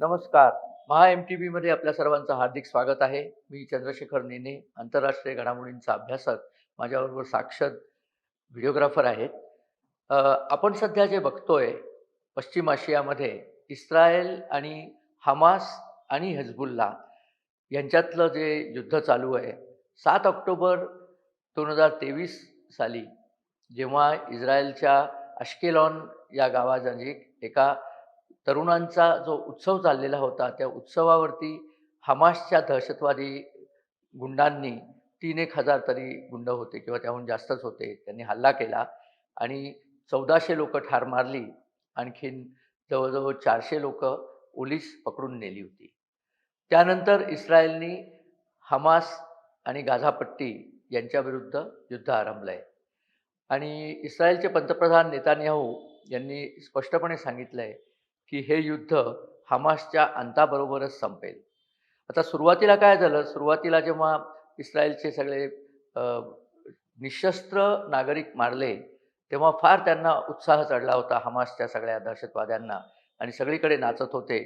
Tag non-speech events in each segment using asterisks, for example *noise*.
नमस्कार. महा M T बीमध्ये आपल्या सर्वांचं हार्दिक स्वागत आहे. मी चंद्रशेखर नेने आंतरराष्ट्रीय घडामोडींचा अभ्यासक. माझ्याबरोबर साक्षर व्हिडिओग्राफर आहेत. आपण सध्या जे बघतोय पश्चिम आशियामध्ये इस्रायल आणि हमास आणि हजबुल्ला यांच्यातलं जे युद्ध चालू आहे सात ऑक्टोबर दोन हजार तेवीस साली जेव्हा इस्रायलच्या अश्केलॉन या गावानजीक एका तरुणांचा जो उत्सव चाललेला होता त्या उत्सवावरती हमासच्या दहशतवादी गुंडांनी तीन एक हजार तरी गुंड होते किंवा त्याहून जास्तच होते त्यांनी हल्ला केला आणि चौदाशे लोक ठार मारली. आणखीन जवळजवळ चारशे लोक पोलीस पकडून नेली होती. त्यानंतर इस्रायलनी हमास आणि गाझापट्टी यांच्याविरुद्ध युद्ध आरंभलं आहे आणि इस्रायलचे पंतप्रधान नेतान्याहू यांनी स्पष्टपणे सांगितलं आहे की हे युद्ध हमासच्या अंताबरोबरच संपेल. आता सुरुवातीला काय झालं? सुरुवातीला जेव्हा इस्रायलचे सगळे निशस्त्र नागरिक मारले तेव्हा फार त्यांना उत्साह चढला होता हमासच्या सगळ्या दहशतवाद्यांना आणि सगळीकडे नाचत होते.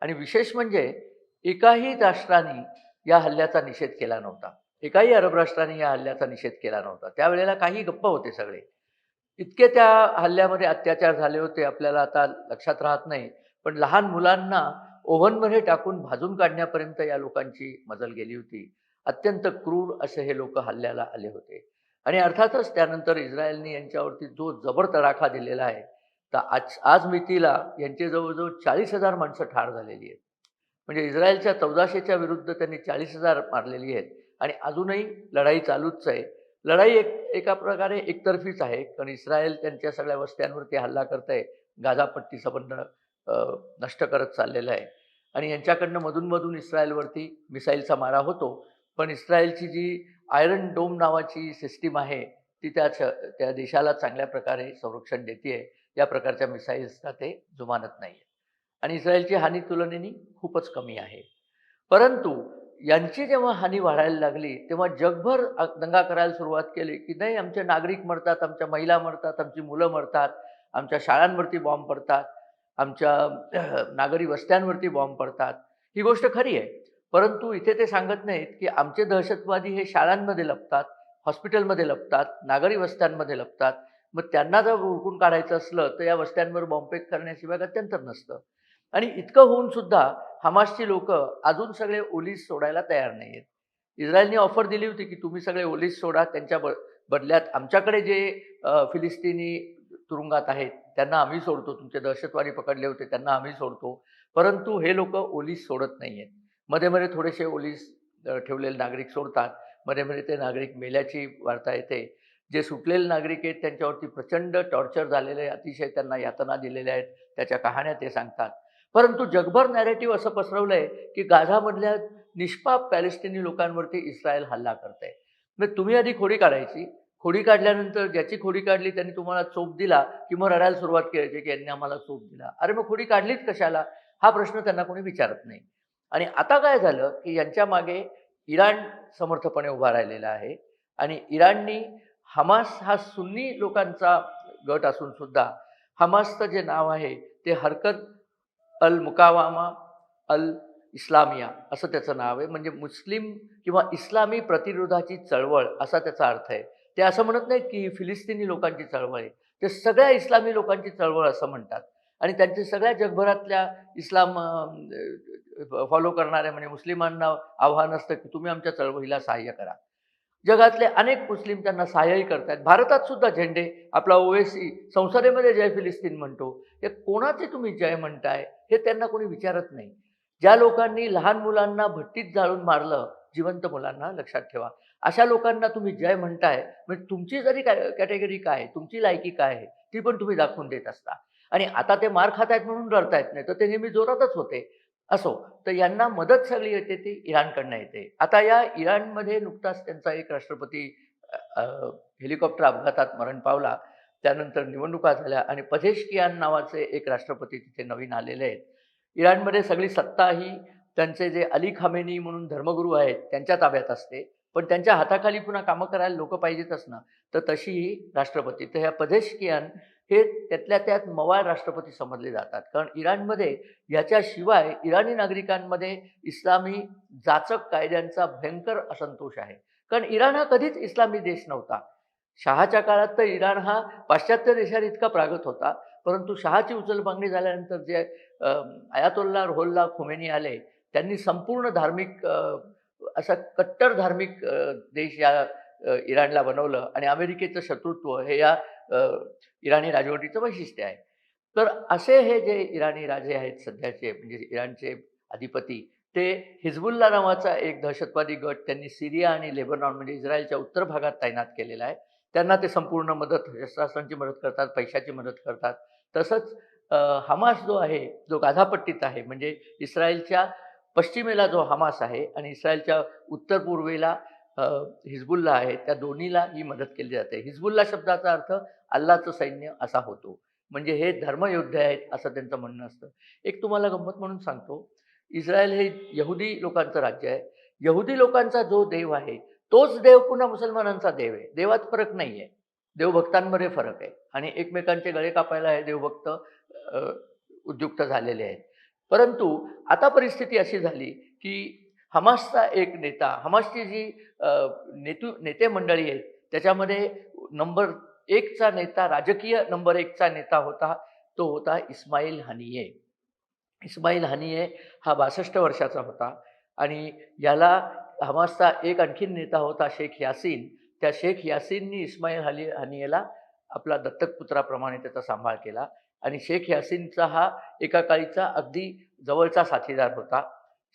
आणि विशेष म्हणजे एकाही राष्ट्राने या हल्ल्याचा निषेध केला नव्हता. एकाही अरब राष्ट्रांनी या हल्ल्याचा निषेध केला नव्हता. त्यावेळेला काही गप्प होते सगळे. इतके त्या हल्ल्यामध्ये अत्याचार झाले होते आपल्याला आता लक्षात राहत नाही. पण लहान मुलांना ओव्हनमध्ये टाकून भाजून काढण्यापर्यंत या लोकांची मजल गेली होती. अत्यंत क्रूर असे हे लोक हल्ल्याला आले होते. आणि अर्थातच त्यानंतर इस्रायलने यांच्यावरती जो जबर तडाखा दिलेला आहे तर आज आज मितीला यांचे जवळजवळ चाळीस हजार माणसं ठार झालेली आहेत. म्हणजे इस्रायलच्या चौदाशेच्या विरुद्ध त्यांनी चाळीस हजार मारलेली आहेत. आणि अजूनही लढाई चालूच आहे. लढाई एक एका प्रकारे एकतर्फीच आहे. कारण इस्रायल त्यांच्या सगळ्या वस्त्यांवरती हल्ला करत आहे गाझापट्टी संबंध नष्ट करत चाललेलं आहे. आणि यांच्याकडनं मधूनमधून इस्रायलवरती मिसाईलचा मारा होतो. पण इस्रायलची जी आयरन डोम नावाची सिस्टीम आहे ती त्या त्या देशाला चांगल्या प्रकारे संरक्षण देते या प्रकारच्या मिसाईल्सला ते जुमानत नाही आणि इस्रायलची हानी तुलनेने खूपच कमी आहे. परंतु यांची जेव्हा हानी वाढायला लागली तेव्हा जगभर दंगा करायला सुरुवात केली की नाही आमचे नागरिक मरतात आमच्या महिला मरतात आमची मुलं मरतात आमच्या शाळांवरती बॉम्ब पडतात आमच्या नागरी वस्त्यांवरती बॉम्ब पडतात. ही गोष्ट खरी आहे. परंतु इथे ते सांगत नाहीत की आमचे दहशतवादी हे शाळांमध्ये लपतात हॉस्पिटलमध्ये लपतात नागरी वस्त्यांमध्ये लपतात. मग त्यांना जर उरकून काढायचं असलं तर या वस्त्यांवर बॉम्बेक करण्याशिवाय अत्यंत नसतं. आणि इतकं होऊन सुद्धा हमासची लोक अजून सगळे ओलीस सोडायला तयार नाही आहेत इस्रायलने ऑफर दिली होती की तुम्ही सगळे ओलीस सोडा त्यांच्या ब बदल्यात आमच्याकडे जे फिलिस्तिनी तुरुंगात आहेत त्यांना आम्ही सोडतो तुमचे दहशतवादी पकडले होते त्यांना आम्ही सोडतो. परंतु हे लोक ओलीस सोडत नाही आहेत मध्ये मध्ये थोडेसे ओलीस ठेवलेले नागरिक सोडतात. मध्ये मध्ये ते नागरिक मेल्याची वार्ता येते. जे सुटलेले नागरिक आहेत त्यांच्यावरती प्रचंड टॉर्चर झालेले अतिशय त्यांना यातना दिलेल्या आहेत. त्याच्या कहाण्या ते सांगतात. परंतु जगभर नॅरेटिव्ह असं पसरवलं आहे की गाझामधल्या निष्पाप पॅलेस्टिनी लोकांवरती इस्रायल हल्ला करत आहे मग तुम्ही आधी खोडी काढायची. खोडी काढल्यानंतर ज्याची खोडी काढली त्यांनी तुम्हाला चोप दिला की मग रडायला सुरुवात करायची की यांनी आम्हाला चोप दिला. अरे मग खोडी काढलीच कशाला? हा प्रश्न त्यांना कोणी विचारत नाही. आणि आता काय झालं की यांच्या मागे इराण समर्थपणे उभा राहिलेला आहे. आणि इराणनी हमास हा सुन्नी लोकांचा गट असून सुद्धा हमासचं जे नाव आहे ते हरकत अल मुकावामा अल इस्लामिया असं त्याचं नाव आहे. म्हणजे मुस्लिम किंवा इस्लामी प्रतिरोधाची चळवळ असा त्याचा अर्थ आहे. ते असं म्हणत नाहीत की ही फिलिस्तिनी लोकांची चळवळ आहे. ते सगळ्या इस्लामी लोकांची चळवळ असं म्हणतात. आणि त्यांचे सगळ्या जगभरातल्या इस्लाम फॉलो करणाऱ्या म्हणजे मुस्लिमांना आव्हान असतं की तुम्ही आमच्या चळवळीला सहाय्य करा. जगातले अनेक मुस्लिम त्यांना सहाय्यही करतात भारतात सुद्धा झेंडे आपला ओवेसी संसदेमध्ये जय फिलिस्तीन म्हणतो. हे कोणाचे तुम्ही जय म्हणताय हे त्यांना कोणी विचारत नाही. ज्या लोकांनी लहान मुलांना भट्टीत जाळून मारलं जिवंत मुलांना लक्षात ठेवा. अशा लोकांना तुम्ही जय म्हणताय म्हणजे तुमची जरी काय कॅटेगरी काय आहे, तुमची लायकी काय आहे ती पण तुम्ही दाखवून देत असता. आणि आता ते मार खात आहेत म्हणून रडतायत नाही तर ते नेहमी जोरातच होते. असो तर यांना मदत सगळी येते ती इराणकडनं येते. आता या इराणमध्ये नुकताच त्यांचा एक राष्ट्रपती हेलिकॉप्टर अपघातात मरण पावला. त्यानंतर निवडणुका झाल्या आणि पझेशकियान नावाचे एक राष्ट्रपती तिथे नवीन आलेले आहेत. इराणमध्ये सगळी सत्ता ही त्यांचे जे अली खामेनी म्हणून धर्मगुरू आहेत त्यांच्या ताब्यात असते. पण त्यांच्या हाताखाली पुन्हा कामं करायला लोक पाहिजेतच ना. तर तशीही राष्ट्रपती. तर ह्या पझेशकियान हे त्यातल्या त्यात मवाळ राष्ट्रपती समजले जातात. कारण इराणमध्ये याच्याशिवाय इराणी नागरिकांमध्ये इस्लामी जाचक कायद्यांचा भयंकर असंतोष आहे. कारण इराण हा कधीच इस्लामी देश नव्हता. शहाच्या काळात तर इराण हा पाश्चात्य देशात इतका प्रागत होता. परंतु शहाची उचलबांगणी झाल्यानंतर जे आयातोल्ला अयातोल्ला रोहोल्ला खुमेनी आले त्यांनी संपूर्ण धार्मिक असा कट्टर धार्मिक देश या इराणला बनवलं. आणि अमेरिकेचं शत्रुत्व हे या इराणी राजवटीचं वैशिष्ट्य आहे. तर असे हे जे इराणी राजे आहेत सध्याचे म्हणजे इराणचे अधिपती ते हिजबुल्ला नावाचा एक दहशतवादी गट त्यांनी सिरिया आणि लेबनॉन म्हणजे इस्रायलच्या उत्तर भागात तैनात केलेला आहे. त्यांना ते संपूर्ण मदत शस्त्रास्त्रांची मदत करतात पैशाची मदत करतात. तसंच हमास जो आहे जो गाधापट्टीत आहे म्हणजे इस्रायलच्या पश्चिमेला जो हमास आहे आणि इस्रायलच्या उत्तर पूर्वेला हिजबुल्ला आहे त्या दोन्हीला ही मदत केली जाते. हिजबुल्ला शब्दाचा अर्थ अल्लाचं सैन्य असा होतो. म्हणजे हे धर्मयोद्धे आहेत असं त्यांचं म्हणणं असतं. एक तुम्हाला गंमत म्हणून सांगतो. इस्रायल हे यहुदी लोकांचं राज्य आहे. यहुदी लोकांचा जो देव आहे तोच देव पुन्हा मुसलमानांचा देव आहे. देवात फरक नाही आहे देवभक्तांमध्ये फरक आहे. आणि एकमेकांचे गळे कापायला हे देवभक्त उद्युक्त झालेले आहेत. परंतु आता परिस्थिती अशी झाली की हमासचा एक नेता हमासची जी नेतू नेते मंडळी आहेत त्याच्यामध्ये नंबर एकचा नेता राजकीय नंबर एकचा नेता होता तो होता इस्माईल हनिये. इस्माईल हनिये हा बासष्ट वर्षाचा होता आणि याला हमासचा एक आणखीन नेता होता शेख यासीन. त्या शेख यासीननी इस्माईल हली हनियेला आपला दत्तक पुत्राप्रमाणे त्याचा सांभाळ केला आणि शेख यासीनचा हा एका काळीचा अगदी जवळचा साथीदार होता.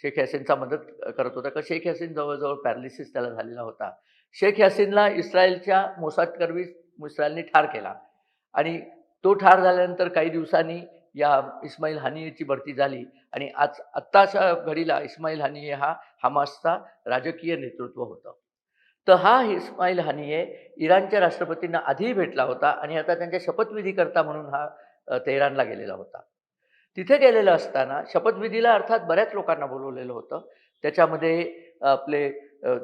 शेख यासीनचा मदत करत होता का? शेख यासीन जवळजवळ पॅरालिसिस त्याला झालेला होता. शेख यासीनला इस्रायलच्या मोसादकरवी इस्रायलने ठार केला. आणि तो ठार झाल्यानंतर काही दिवसांनी या इस्माईल हानियेची भरती झाली आणि आज आत्ताच्या घडीला इस्माईल हानिये हा हमासचा राजकीय नेतृत्व होतं. तर हा इस्माईल हानिये इराणच्या राष्ट्रपतींना आधीही भेटला होता आणि आता त्यांच्या शपथविधीकरता म्हणून हा तेहरानला गेलेला होता. तिथे गेलेलं असताना शपथविधीला अर्थात बऱ्याच लोकांना बोलवलेलं होतं. त्याच्यामध्ये आपले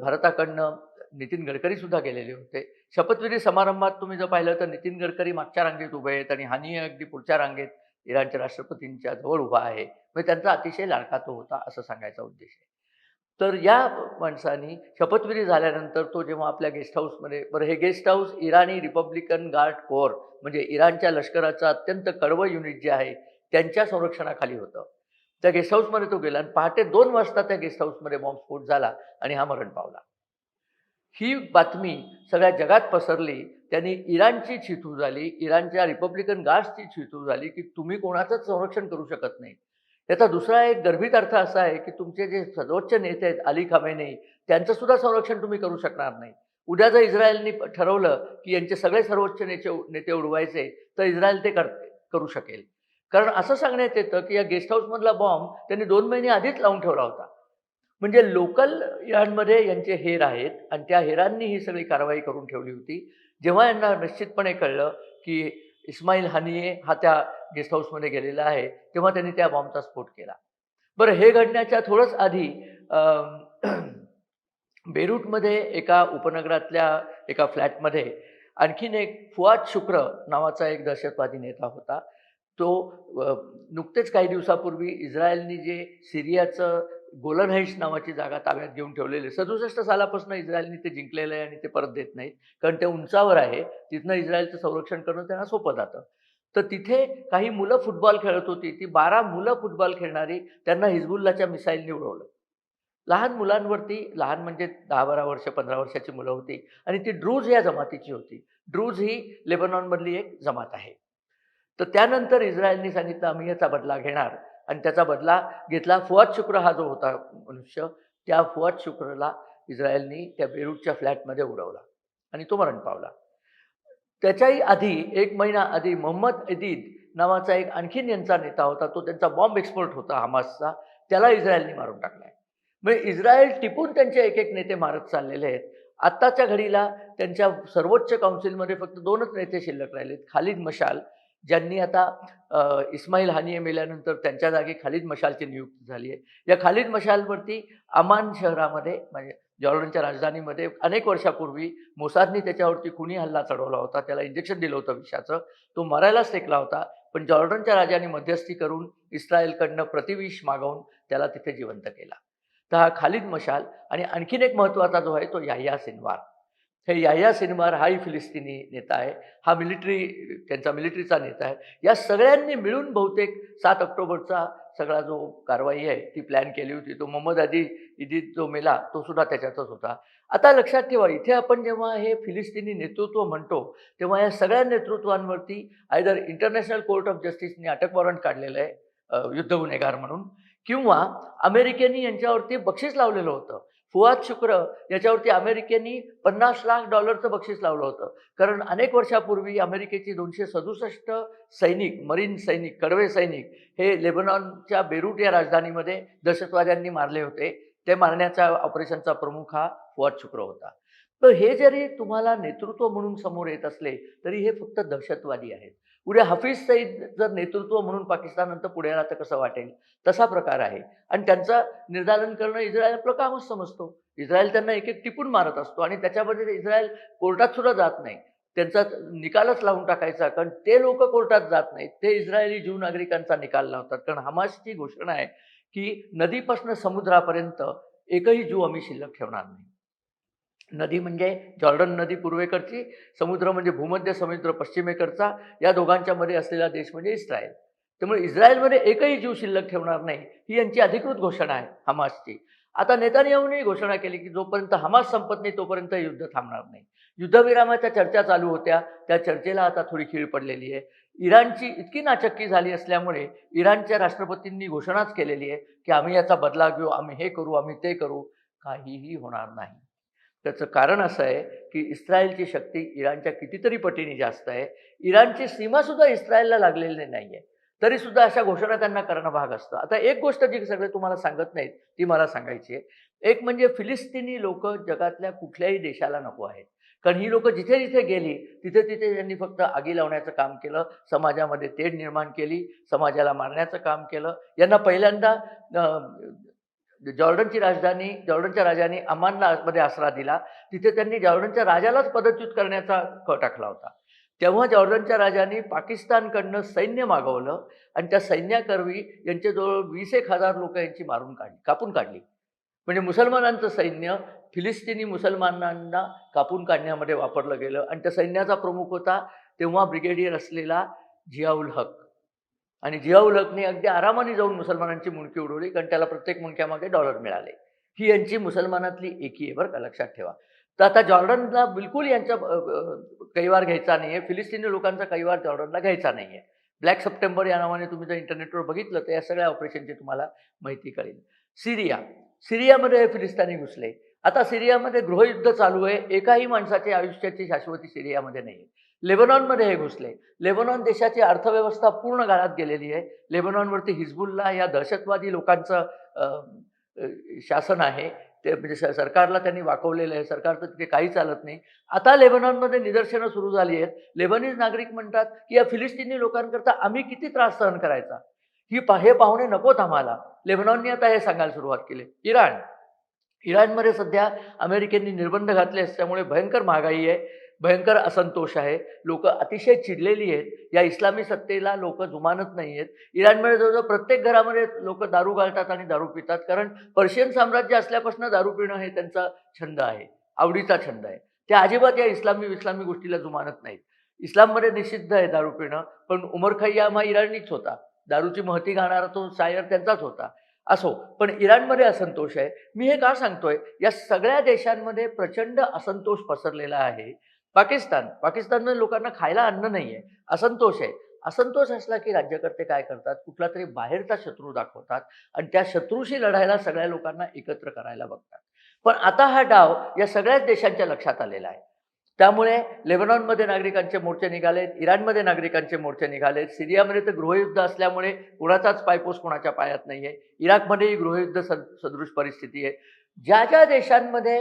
भारताकडनं नितीन गडकरी सुद्धा गेलेले होते. शपथविधी समारंभात तुम्ही जर पाहिलं तर नितीन गडकरी मागच्या रांगेत उभे आहेत आणि हानी अगदी पुढच्या रांगेत इराणच्या राष्ट्रपतींच्या जवळ उभा आहे. म्हणजे त्यांचा अतिशय लाडका तो होता असं सांगायचा उद्देश आहे. तर या माणसानी शपथविधी झाल्यानंतर तो जेव्हा आपल्या गेस्ट हाऊसमध्ये बरं हे गेस्ट हाऊस इराणी रिपब्लिकन गार्ड कोर म्हणजे इराणच्या लष्कराचं अत्यंत कडवं युनिट जे आहे त्यांच्या संरक्षणाखाली होतं. त्या गेस्ट हाऊसमध्ये तो गेला आणि पहाटे दोन वाजता त्या गेस्ट हाऊसमध्ये बॉम्बस्फोट झाला आणि हा मरण पावला. ही बातमी सगळ्या जगात पसरली. त्यांनी इराणची छितू झाली. इराणच्या रिपब्लिकन गार्ड्सची छितू झाली की तुम्ही कोणाचंच संरक्षण करू शकत नाही. याचा दुसरा एक गर्भित अर्थ असा आहे की तुमचे जे सर्वोच्च नेते आहेत अली खामेने त्यांचं सुद्धा संरक्षण तुम्ही करू शकणार नाही. उद्या जर इस्रायलनी ठरवलं की यांचे सगळे सर्वोच्च नेते नेते उडवायचे तर इस्रायल ते कर करू शकेल. कारण असं सांगण्यात येतं की या गेस्ट हाऊसमधला बॉम्ब त्यांनी दोन महिने आधीच लावून ठेवला होता. म्हणजे लोकल यांमध्ये यांचे हेर आहेत आणि त्या हेरांनी ही सगळी कारवाई करून ठेवली होती. जेव्हा यांना निश्चितपणे कळलं की इस्माईल हानिये हा त्या गेस्ट हाऊसमध्ये गेलेला आहे तेव्हा त्यांनी त्या बॉम्बचा स्फोट केला. बरं हे घडण्याच्या थोडंच आधी *clears throat* बेरूटमध्ये एका उपनगरातल्या एका फ्लॅटमध्ये आणखीन एक फुआद शुक्र नावाचा एक दहशतवादी नेता होता. तो नुकतेच काही दिवसापूर्वी इस्रायलनी जे सिरियाचं गोलन हैश नावाची जागा ताब्यात घेऊन ठेवलेली सदुसष्ट सालापासून इस्रायलनी ते जिंकलेलं आहे आणि ते परत देत नाहीत. कारण ते उंचावर आहे तिथनं इस्रायलचं संरक्षण करणं त्यांना सोपं जातं. तर तिथे काही मुलं फुटबॉल खेळत होती ती बारा मुलं फुटबॉल खेळणारी त्यांना हिजबुल्लाच्या मिसाईलनी उडवलं. लहान मुलांवरती लहान म्हणजे दहा बारा वर्ष पंधरा वर्षाची मुलं होती आणि ती ड्रूज या जमातीची होती. ड्रूज ही लेबनॉनमधली एक जमात आहे. तर त्यानंतर इस्रायलनी सांगितलं आम्ही याचा बदला घेणार. आणि त्याचा बदला घेतला फुआद शुक्र हा जो होता मनुष्य त्या फुआद शुक्रला इस्रायलनी त्या बेरूटच्या फ्लॅटमध्ये उडवला आणि तो मरण पावला. त्याच्याही आधी एक महिना आधी मोहम्मद अदीद नावाचा एक आणखीन यांचा नेता होता तो त्यांचा बॉम्ब एक्सपर्ट होता हमासचा त्याला इस्रायलनी मारून टाकलाय. म्हणजे इस्रायल टिपून त्यांचे एक एक नेते मारत चाललेले आहेत. आत्ताच्या घडीला त्यांच्या सर्वोच्च काउन्सिलमध्ये फक्त दोनच नेते शिल्लक राहिलेत खालिद मशाल ज्यांनी आता इस्माईल हानिये मेल्यानंतर त्यांच्या जागी खालिद मशालची नियुक्ती झाली आहे. या खालिद मशालवरती अमान शहरामध्ये म्हणजे जॉर्डनच्या राजधानीमध्ये अनेक वर्षापूर्वी मोसादनी त्याच्यावरती खुनी हल्ला चढवला होता. त्याला इंजेक्शन दिलं होतं विषाचं. तो मरायलाच टेकला होता. पण जॉर्डनच्या राजाने मध्यस्थी करून इस्रायलकडनं प्रतिविष मागवून त्याला तिथे जिवंत केला. तर हा खालिद मशाल आणि आणखीन एक महत्त्वाचा जो आहे तो याह्या सिनवार हे याया सिनवार हाही फिलिस्तिनी नेता आहे हा मिलिटरी त्यांचा मिलिटरीचा नेता आहे. या सगळ्यांनी मिळून बहुतेक सात ऑक्टोबरचा सगळा जो कारवाई आहे ती प्लॅन केली होती. तो मोहम्मद अदी इदीद जो मेला तो सुद्धा त्याच्यातच होता. आता लक्षात ठेवा इथे आपण जेव्हा हे फिलिस्तिनी नेतृत्व म्हणतो तेव्हा या सगळ्या नेतृत्वांवरती आयदर इंटरनॅशनल कोर्ट ऑफ जस्टिसने अटक वॉरंट काढलेलं आहे युद्ध गुन्हेगार म्हणून किंवा अमेरिकेने यांच्यावरती बक्षीस लावलेलं होतं. फुआद शुक्र याच्यावरती अमेरिकेनी पन्नास लाख डॉलरचं बक्षीस लावलं होतं. कारण अनेक वर्षापूर्वी अमेरिकेची दोनशे सदुसष्ट सैनिक मरीन सैनिक कडवे सैनिक हे लेबनॉनच्या बेरूट या राजधानीमध्ये दहशतवाद्यांनी मारले होते. ते मारण्याच्या ऑपरेशनचा प्रमुख हा फुआद शुक्र होता. तर हे जरी तुम्हाला नेतृत्व म्हणून समोर येत असले तरी हे फक्त दहशतवादी आहेत. उद्या हफीज सईद जर नेतृत्व म्हणून पाकिस्ताननंतर पुढे आला तर कसं वाटेल? तसा प्रकार आहे. आणि त्यांचं निर्धारण करणं इस्रायल आपलं कामच समजतो. इस्रायल त्यांना एक एक टिपून मारत असतो आणि त्याच्यामध्ये इस्रायल कोर्टात सुद्धा जात नाही. त्यांचा निकालच लावून टाकायचा कारण ते लोक कोर्टात जात नाहीत. ते इस्रायली जीव नागरिकांचा निकाल लावतात. कारण हमासची घोषणा आहे की नदीपासून समुद्रापर्यंत एकही जीव आम्ही शिल्लक ठेवणार नाही. नदी म्हणजे जॉर्डन नदी पूर्वेकडची समुद्र म्हणजे भूमध्य समुद्र पश्चिमेकडचा या दोघांच्या मध्ये असलेला देश म्हणजे इस्रायल. त्यामुळे इस्रायलमध्ये एकही जीव शिल्लक ठेवणार नाही ही यांची अधिकृत घोषणा आहे हमासची. आता नेतानियाहूनही घोषणा केली की जोपर्यंत हमास संपत नाही तोपर्यंत युद्ध थांबणार नाही. युद्धविरामाच्या चर्चा चालू होत्या त्या चर्चेला आता थोडी खीळ पडलेली आहे. इराणची इतकी नाचक्की झाली असल्यामुळे इराणच्या राष्ट्रपतींनी घोषणाच केलेली आहे की आम्ही याचा बदला घेऊ आम्ही हे करू आम्ही ते करू. काहीही होणार नाही. त्याचं कारण असं आहे की इस्रायलची शक्ती इराणच्या कितीतरी पटीने जास्त आहे. इराणची सीमासुद्धा इस्रायलला लागलेली नाही आहे. तरीसुद्धा अशा घोषणा त्यांना करणं भाग असतं. आता एक गोष्ट जी सगळे तुम्हाला सांगत नाहीत ती मला सांगायची आहे. एक म्हणजे फिलिस्तिनी लोक जगातल्या कुठल्याही देशाला नको आहेत. कारण ही लोक जिथे जिथे गेली तिथे तिथे त्यांनी फक्त आगी लावण्याचं काम केलं समाजामध्ये तेढ निर्माण केली समाजाला मारण्याचं काम केलं. यांना पहिल्यांदा जॉर्डनची राजधानी जॉर्डनच्या राजाने अमानला मध्ये आसरा दिला. तिथे त्यांनी जॉर्डनच्या राजालाच पदच्युत करण्याचा क टाकला होता. तेव्हा जॉर्डनच्या राजाने पाकिस्तानकडनं सैन्य मागवलं आणि त्या सैन्याकरवी यांच्याजवळ वीस एक हजार लोक यांची मारून काढली कापून काढली. म्हणजे मुसलमानांचं सैन्य फिलिस्तिनी मुसलमानांना कापून काढण्यामध्ये वापरलं गेलं आणि त्या सैन्याचा प्रमुख होता तेव्हा ब्रिगेडियर असलेला जियाउल हक. आणि जियाउल हकने अगदी आरामाने जाऊन मुसलमानांची मुंडकी उडवली कारण त्याला प्रत्येक मुंडक्यामागे डॉलर मिळाले. ही यांची मुसलमानातली एकी आहे बरं का लक्षात ठेवा. तर आता जॉर्डनला बिलकुल यांचा कैवार घ्यायचा नाही आहे फिलिस्तिनी लोकांचा कैवार जॉर्डनला घ्यायचा नाही आहे ब्लॅक सप्टेंबर या नावाने तुम्ही जर इंटरनेटवर बघितलं तर या सगळ्या ऑपरेशनची तुम्हाला माहिती कळेल. सिरिया. सिरियामध्ये हे फिलिस्तानी घुसले. आता सिरियामध्ये गृहयुद्ध चालू आहे. एकाही माणसाच्या आयुष्याची शाश्वती सिरियामध्ये नाही आहे लेबनॉनमध्ये हे घुसले. लेबनॉन देशाची अर्थव्यवस्था पूर्ण गाळात गेलेली आहे. लेबनॉनवरती हिजबुल्ला या दहशतवादी लोकांचं शासन आहे. ते म्हणजे सरकारला त्यांनी वाकवलेलं आहे. सरकारचं तिथे काही चालत नाही. आता लेबनॉनमध्ये निदर्शनं सुरू झाली आहेत. लेबनीज नागरिक म्हणतात की या फिलिस्तिनी लोकांकरता आम्ही किती त्रास सहन करायचा? ही पा हे पाहुणे नकोत आम्हाला. लेबनॉनने आता हे सांगायला सुरुवात केली. इराण. इराणमध्ये सध्या अमेरिकेने निर्बंध घातले असल्यामुळे भयंकर महागाई आहे. भयंकर असंतोष आहे. लोक अतिशय चिडलेली आहेत. या इस्लामी सत्तेला लोक जुमानत नाही आहेत इराणमध्ये जवळजवळ प्रत्येक घरामध्ये लोक दारू घालतात आणि दारू पितात. कारण पर्शियन साम्राज्य असल्यापासून दारू पिणं हे त्यांचा छंद आहे. आवडीचा छंद आहे. ते अजिबात या इस्लामी इस्लामी गोष्टीला जुमानत नाहीत. इस्लाममध्ये निषिद्ध आहे दारू पिणं. पण उमर खय्याम हा इराणीच होता. दारूची महती घालणारा तो शायर त्यांचाच होता. असो पण इराणमध्ये असंतोष आहे. मी हे का सांगतोय? या सगळ्या देशांमध्ये प्रचंड असंतोष पसरलेला आहे. पाकिस्तान. पाकिस्तानमध्ये लोकांना खायला अन्न नाही आहे असंतोष आहे. असंतोष असला की राज्यकर्ते काय करतात? कुठला तरी बाहेरचा शत्रू दाखवतात आणि त्या शत्रूशी लढायला सगळ्या लोकांना एकत्र करायला बघतात. पण आता हा डाव या सगळ्याच देशांच्या लक्षात आलेला आहे. त्यामुळे लेबनॉनमध्ये नागरिकांचे मोर्चे निघालेत इराणमध्ये नागरिकांचे मोर्चे निघालेत सिरियामध्ये तर गृहयुद्ध असल्यामुळे कुणाचाच पायपोस कोणाच्या पायात नाही आहे इराकमध्येही गृहयुद्ध सद सदृश परिस्थिती आहे. ज्या ज्या देशांमध्ये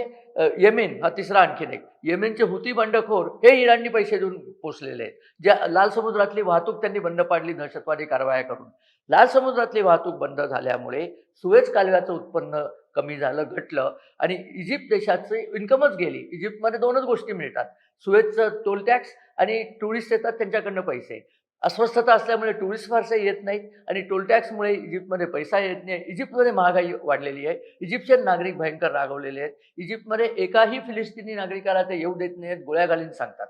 येमेन हा तिसरा आणखीन एक. येमेनचे हुती बंडखोर हे इराणनी पैसे देऊन पोचलेले आहेत. ज्या लाल समुद्रातली वाहतूक त्यांनी बंद पाडली दहशतवादी कारवाया करून. लाल समुद्रातली वाहतूक बंद झाल्यामुळे सुएज कालव्याचं उत्पन्न कमी झालं घटलं आणि इजिप्त देशाची इन्कमच गेली. इजिप्तमध्ये दोनच गोष्टी मिळतात. सुएजचं टोल टॅक्स आणि टुरिस्ट येतात त्यांच्याकडनं पैसे. अस्वस्थता असल्यामुळे टुरिस्ट फारसे येत नाहीत आणि टोल टॅक्समुळे इजिप्तमध्ये पैसा येत नाही. इजिप्तमध्ये महागाई वाढलेली आहे. इजिप्शियन नागरिक भयंकर रागवलेले आहेत. इजिप्तमध्ये एकाही फिलिस्तिनी नागरिकाला ते येऊ देत नाहीत गोळ्या घालीन सांगतात.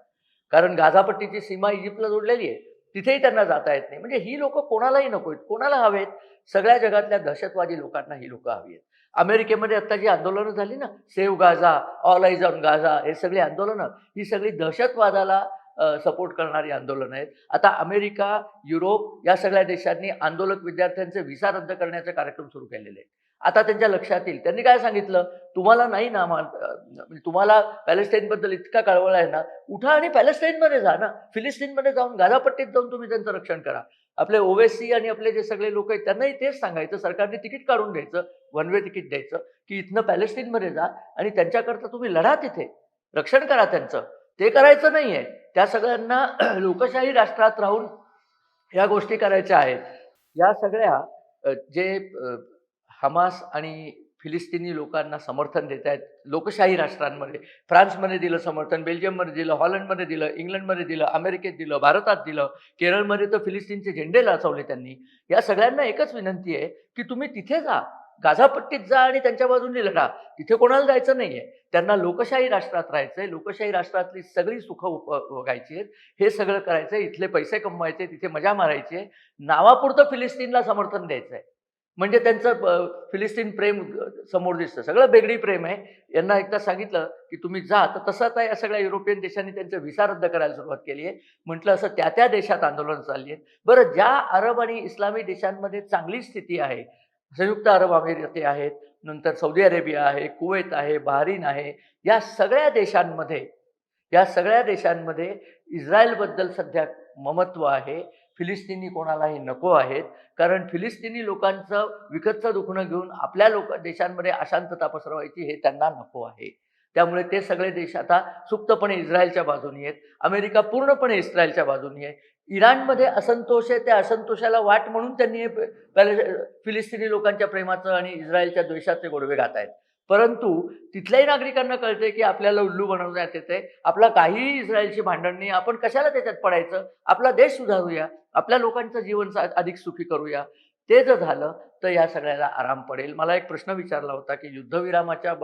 कारण गाझापट्टीची सीमा इजिप्तला जोडलेली आहे. तिथेही त्यांना जाता येत नाही. म्हणजे ही लोक कोणालाही नको आहेत. कोणाला हवेत सगळ्या जगातल्या दहशतवादी लोकांना ही लोकं हवी आहेत. अमेरिकेमध्ये आत्ता जी आंदोलनं झाली ना save Gaza all eyes on Gaza हे सगळी आंदोलनं ही सगळी दहशतवादाला सपोर्ट करणारी आंदोलनं आहेत. आता अमेरिका युरोप या सगळ्या देशांनी आंदोलक विद्यार्थ्यांचे व्हिसा रद्द करण्याचे कार्यक्रम सुरू केलेले आहेत. आता त्यांच्या लक्षात येईल. त्यांनी काय सांगितलं? तुम्हाला नाही ना म्हणजे तुम्हाला पॅलेस्टाईनबद्दल इतका कळवळ आहे ना उठा आणि पॅलेस्टाईनमध्ये जा ना. फिलिस्तीनमध्ये जाऊन गाझापट्टीत जाऊन तुम्ही त्यांचं रक्षण करा. आपले ओवेसी आणि आपले जे सगळे लोक आहेत त्यांनाही तेच सांगायचं. सरकारने तिकीट काढून द्यायचं वन वे तिकीट द्यायचं की इथनं पॅलेस्टीनमध्ये जा आणि त्यांच्याकरता तुम्ही लढा तिथे. रक्षण करा त्यांचं. ते करायचं नाही आहे त्या सगळ्यांना *clears throat* लोकशाही राष्ट्रात राहून ह्या गोष्टी करायच्या आहेत. या सगळ्या जे हमास आणि फिलिस्तिनी लोकांना समर्थन देत आहेत लोकशाही राष्ट्रांमध्ये फ्रान्समध्ये दिलं समर्थन बेल्जियममध्ये दिलं हॉलंडमध्ये दिलं इंग्लंडमध्ये दिलं अमेरिकेत दिलं भारतात दिलं केरळमध्ये तर फिलिस्तीनचे झेंडे लाचवले त्यांनी. या सगळ्यांना एकच विनंती आहे की तुम्ही तिथे जा. गाझापट्टीत जा आणि त्यांच्या बाजूने लढा. तिथे कोणाला जायचं नाहीये. त्यांना लोकशाही राष्ट्रात राहायचंय. लोकशाही राष्ट्रातली सगळी सुखं उप भोगायची आहेत. हे सगळं करायचंय. इथले पैसे कमवायचे तिथे मजा मारायची आहे. नावापुरतं फिलिस्तीनला समर्थन द्यायचंय. म्हणजे त्यांचं फिलिस्तीन प्रेम समोर दिसतं. सगळं वेगळी प्रेम आहे. यांना एकदा सांगितलं की तुम्ही जा. तर तसं आता या सगळ्या युरोपियन देशांनी त्यांचं व्हिसा रद्द करायला सुरुवात केली आहे. म्हटलं असं त्या त्या देशात आंदोलन चालली आहेत बरं ज्या अरब आणि इस्लामी देशांमध्ये चांगली स्थिती आहे संयुक्त अरब अमिराती आहेत नंतर सौदी अरेबिया आहे कुवेत आहे बहारीन आहे या सगळ्या देशांमध्ये या सगळ्या देशांमध्ये इस्रायलबद्दल सध्या ममत्व आहे. फिलिस्तिनी कोणालाही नको आहेत कारण फिलिस्तिनी लोकांचं विकतचं दुखणं घेऊन आपल्या लोक देशांमध्ये अशांतता पसरवायची हे त्यांना नको आहे. त्यामुळे ते सगळे देश आता सुप्तपणे इस्रायलच्या बाजूनी आहेत. अमेरिका पूर्णपणे इस्रायलच्या बाजूनी आहे. इराणमध्ये असंतोष आहे त्या असंतोषाला वाट म्हणून त्यांनी हे फिलिस्तिनी लोकांच्या प्रेमाचं आणि इस्रायलच्या द्वेषाचे गोडवे गात आहेत. परंतु तिथल्याही नागरिकांना कळते की आपल्याला उल्लू बनवण्यात येते आपला काहीही इस्रायलची भांडण नाही. आपण कशाला त्याच्यात पडायचं? आपला देश सुधारूया. आपल्या लोकांचं जीवन अधिक सुखी करूया. ते जर झालं तर या सगळ्याला आराम पडेल. मला एक प्रश्न विचारला होता की युद्धविरामाच्या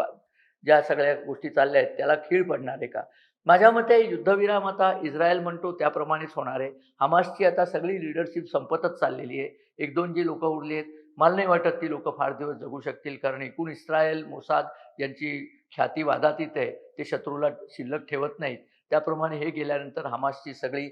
ज्या सगळ्या गोष्टी चालल्या आहेत त्याला खीळ पडणार आहे का? माझ्या मते युद्धविराम आता इस्रायल म्हणतो त्याप्रमाणेच होणार आहे. हमासची आता सगळी लिडरशिप संपतच चाललेली आहे. एक दोन जी लोक उरली आहेत मला नाही वाटत ती लोक फार दिवस जगू शकतील कारण एकूण इस्रायल मोसाद यांची ख्याती वादातीत आहे. ते शत्रूला शिल्लक ठेवत नाहीत. त्याप्रमाणे हे गेल्यानंतर हमासची सगळी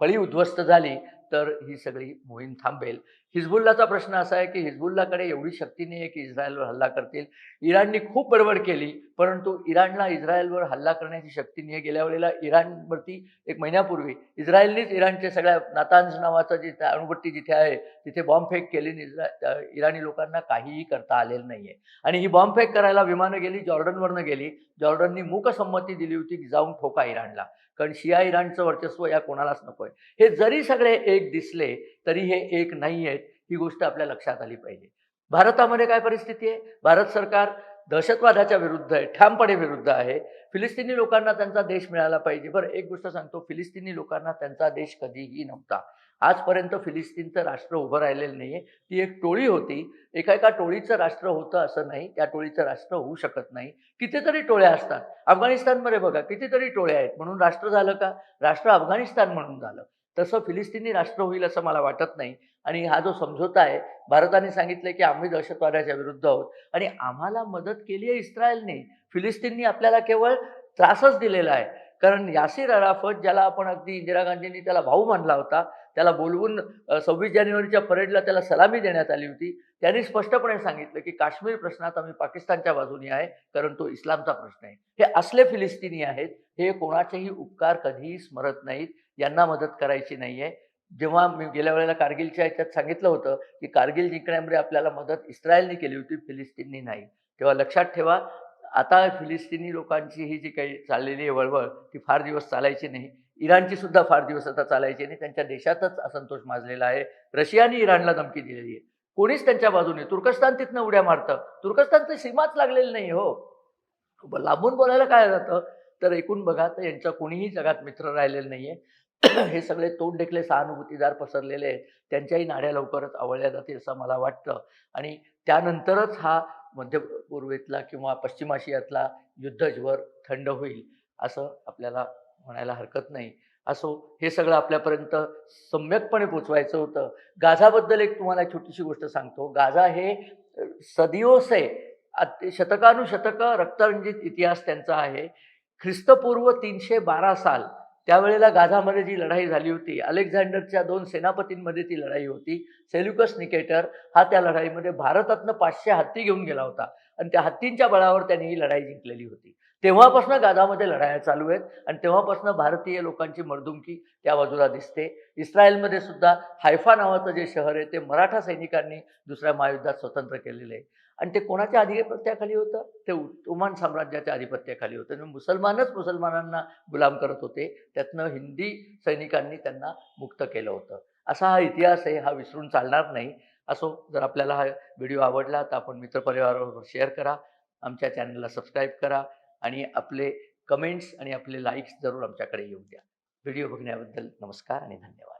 फळी उद्ध्वस्त झाली. तर ही सगळी मोहीम थांबेल. हिजबुल्लाचा प्रश्न असा आहे की हिजबुल्लाकडे एवढी शक्ती नाही आहे की इस्रायलवर हल्ला करतील. इराणनी खूप बडबड केली परंतु इराणला इस्रायलवर हल्ला करण्याची शक्ती नाही आहे गेल्या वेळेला इराणवरती एक महिन्यापूर्वी इस्रायलनेच इराणच्या सगळ्या नातांज नावाचा जे अणुभट्टी जिथे आहे तिथे बॉम्बफेक केली इस्रा इराणी लोकांना काहीही करता आलेलं नाही आहे आणि ही बॉम्बफेक करायला विमानं गेली जॉर्डनवरनं गेली. जॉर्डननी मूकसंमती दिली होती की जाऊन ठोका इराणला. कारण शिया इराणचं वर्चस्व या कोणालाच नको आहे हे जरी सगळे एक दिसले तरी हे एक नाही आहेत ही गोष्ट आपल्या लक्षात आली पाहिजे. भारतामध्ये काय परिस्थिती आहे? भारत सरकार दहशतवादाच्या विरुद्ध आहे ठामपणे विरुद्ध आहे. फिलिस्तिनी लोकांना त्यांचा देश मिळाला पाहिजे. बरं एक गोष्ट सांगतो फिलिस्तिनी लोकांना त्यांचा देश कधीही नव्हता. आजपर्यंत फिलिस्तीनचं राष्ट्र उभं राहिलेलं नाहीये. ती एक टोळी होती. एका एका टोळीचं राष्ट्र होतं असं नाही. त्या टोळीचं राष्ट्र होऊ शकत नाही. कितीतरी टोळ्या असतात. अफगाणिस्तानमध्ये बघा कितीतरी टोळ्या आहेत. म्हणून राष्ट्र झालं का? राष्ट्र अफगाणिस्तान म्हणून झालं. तसं फिलिस्तिनी राष्ट्र होईल असं मला वाटत नाही. आणि हा जो समझोता आहे भारताने सांगितलं की आम्ही दहशतवादाच्या विरुद्ध आहोत. आणि आम्हाला मदत केली आहे इस्रायलने. फिलिस्तीननी आपल्याला केवळ त्रासच दिलेला आहे. कारण यासिर अराफत ज्याला आपण अगदी इंदिरा गांधींनी त्याला भाऊ मानला होता त्याला बोलवून सव्वीस जानेवारीच्या परेडला त्याला सलामी देण्यात आली होती त्यांनी स्पष्टपणे सांगितलं की काश्मीर प्रश्नात आम्ही पाकिस्तानच्या बाजूने आहे कारण तो इस्लामचा प्रश्न आहे. हे असले फिलिस्तिनी आहेत हे कोणाचेही उपकार कधीही स्मरत नाहीत. यांना मदत करायची नाहीये. जेव्हा मी गेल्या वेळेला कारगिलच्या ह्याच्यात सांगितलं होतं की कारगिल जिंकण्यामध्ये आपल्याला मदत इस्रायलने केली होती फिलिस्तीननी नाही. तेव्हा लक्षात ठेवा आता फिलिस्तिनी लोकांची ही जी काही चाललेली आहे वळवळ ती फार दिवस चालायची नाही. इराणची सुद्धा फार दिवस आता चालायची नाही. त्यांच्या देशातच असंतोष माजलेला आहे. रशियाने इराणला धमकी दिलेली आहे. कोणीच त्यांच्या बाजूने तुर्कस्तान तिथनं उड्या मारतं. तुर्कस्तानचं सीमाच लागलेली नाही हो. लांबून बोलायला काय जातं? तर एकूण बघा तर यांचा कोणीही जगात मित्र राहिलेला नाहीये. *coughs* हे सगळे तोंड देखले सहानुभूतीदार पसरलेले आहेत. त्यांच्याही नाड्या लवकरच आवळल्या जातील असं मला वाटतं. आणि त्यानंतरच हा मध्य पूर्वेतला किंवा पश्चिम आशियातला युद्धज्वर थंड होईल असं आपल्याला म्हणायला हरकत नाही. असो हे सगळं आपल्यापर्यंत सम्यकपणे पोचवायचं होतं. गाझाबद्दल एक तुम्हाला छोटीशी गोष्ट सांगतो. गाझा हे सदिओसे शतकानुशतक रक्तरंजित इतिहास त्यांचा आहे. ख्रिस्तपूर्व तीनशे बारा साल त्यावेळेला गाझामध्ये जी लढाई झाली होती अलेक्झांडरच्या दोन सेनापतींमध्ये ती लढाई होती. सेल्युकस निकेटर हा त्या लढाईमध्ये भारतातनं पाचशे हत्ती घेऊन गेला होता आणि त्या हत्तींच्या बळावर त्यांनी ही लढाई जिंकलेली होती. तेव्हापासून गाझामध्ये लढाया चालू आहेत आणि तेव्हापासून भारतीय लोकांची मर्दुमकी त्या बाजूला दिसते. इस्रायलमध्ये सुद्धा हायफा नावाचं जे शहर आहे ते मराठा सैनिकांनी दुसऱ्या महायुद्धात स्वतंत्र केलेलं आहे. आणि ते कोणाच्या आधिपत्याखाली होतं? ते ओमान साम्राज्याच्या आधिपत्याखाली होतं. आणि मुसलमानच मुसलमानांना गुलाम करत होते. त्यातनं हिंदी सैनिकांनी त्यांना मुक्त केलं होतं. असा हा इतिहास आहे. हा विसरून चालणार नाही. असो जर आपल्याला हा व्हिडिओ आवडला तर आपण मित्रपरिवाराबरोबर शेअर करा. आमच्या चॅनलला सबस्क्राईब करा. आणि आपले कमेंट्स आणि आपले लाईक्स जरूर आमच्याकडे येऊ द्या. व्हिडिओ बघण्याबद्दल नमस्कार आणि धन्यवाद.